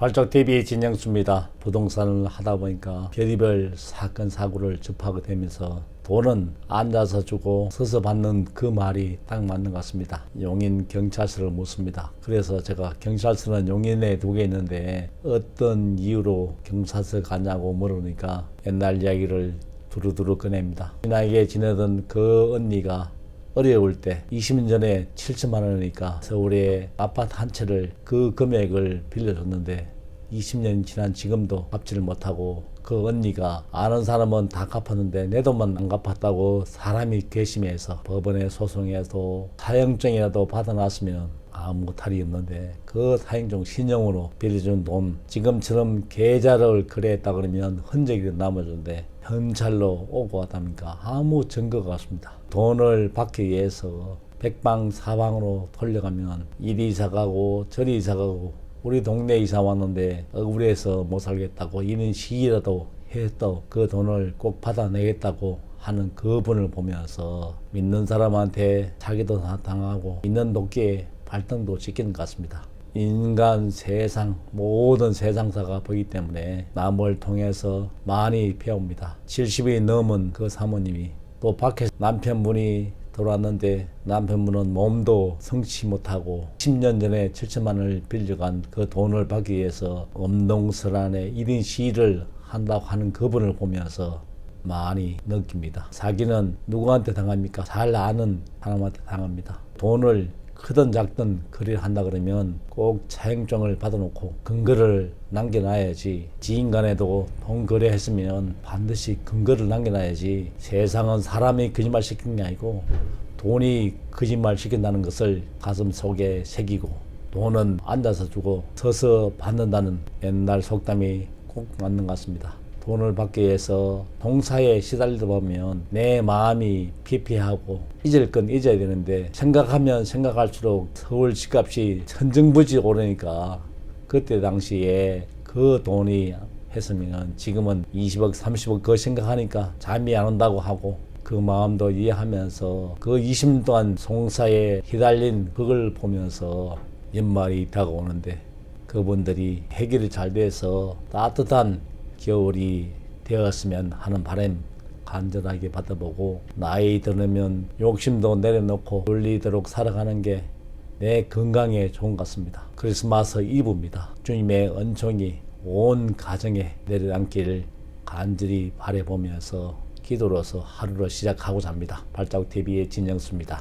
발작 대비의 진영수입니다. 부동산을 하다 보니까 별의별 사건 사고를 접하게 되면서 돈은 앉아서 주고 서서 받는 그 말이 딱 맞는 것 같습니다. 용인 경찰서를 묻습니다. 그래서 제가 경찰서는 용인에 두 개 있는데 어떤 이유로 경찰서 가냐고 물으니까 옛날 이야기를 두루두루 꺼냅니다. 나에게 지내던 그 언니가 어려울 때 20년 전에 7천만 원이니까 서울에 아파트 한 채를 그 금액을 빌려줬는데 20년 지난 지금도 갚지를 못하고 그 언니가 아는 사람은 다 갚았는데 내 돈만 안 갚았다고 사람이 괘씸해서 법원에 소송해서 사형증이라도 받아놨으면 아무 탈이 없는데 그 사형증 신용으로 빌려준 돈 지금처럼 계좌를 거래했다 그러면 흔적이 남아주는데 현찰로 오고 하다니까 아무 증거가 없습니다. 돈을 받기 위해서 백방 사방으로 돌려가면 이리 이사 가고 저리 이사 가고 우리 동네 이사 왔는데 억울해서 못 살겠다고 이런 시기라도 해서 그 돈을 꼭 받아내겠다고 하는 그분을 보면서 믿는 사람한테 자기도 다 당하고 있는 도끼에 발등도 찍히는 것 같습니다. 인간 세상 모든 세상사가 보기 때문에 남을 통해서 많이 배웁니다. 70이 넘은 그 사모님이 또 밖에 남편분이 돌아왔는데 남편분은 몸도 성치 못하고 10년 전에 7천만 원을 빌려간 그 돈을 받기 위해서 엄동설안에 1인 시위를 한다고 하는 그분을 보면서 많이 느낍니다. 사기는 누구한테 당합니까? 잘 아는 사람한테 당합니다. 돈을 크든 작든 거래를 한다 그러면 꼭 차용증을 받아놓고 근거를 남겨놔야지 지인 간에도 돈 거래했으면 반드시 근거를 남겨놔야지 세상은 사람이 거짓말 시키는 게 아니고 돈이 거짓말 시킨다는 것을 가슴 속에 새기고 돈은 앉아서 주고 서서 받는다는 옛날 속담이 꼭 맞는 것 같습니다. 돈을 받기 위해서 동사에 시달리다 보면 내 마음이 피폐하고 잊을 건 잊어야 되는데 생각하면 생각할수록 서울 집값이 천정부지 오르니까 그때 당시에 그 돈이 했으면 지금은 20억 30억 그 생각하니까 잠이 안 온다고 하고 그 마음도 이해하면서 그 20년 동안 송사에 휘달린 그걸 보면서 연말이 다가오는데 그분들이 해결이 잘 돼서 따뜻한 겨울이 되었으면 하는 바람 간절하게 받아보고 나이 들으면 욕심도 내려놓고 놀리도록 살아가는 게 내 건강에 좋은 것 같습니다. 크리스마스 이브입니다. 주님의 은총이 온 가정에 내려앉기를 간절히 바라보면서 기도로서 하루를 시작하고자 합니다. 발자국 TV의 진영수입니다.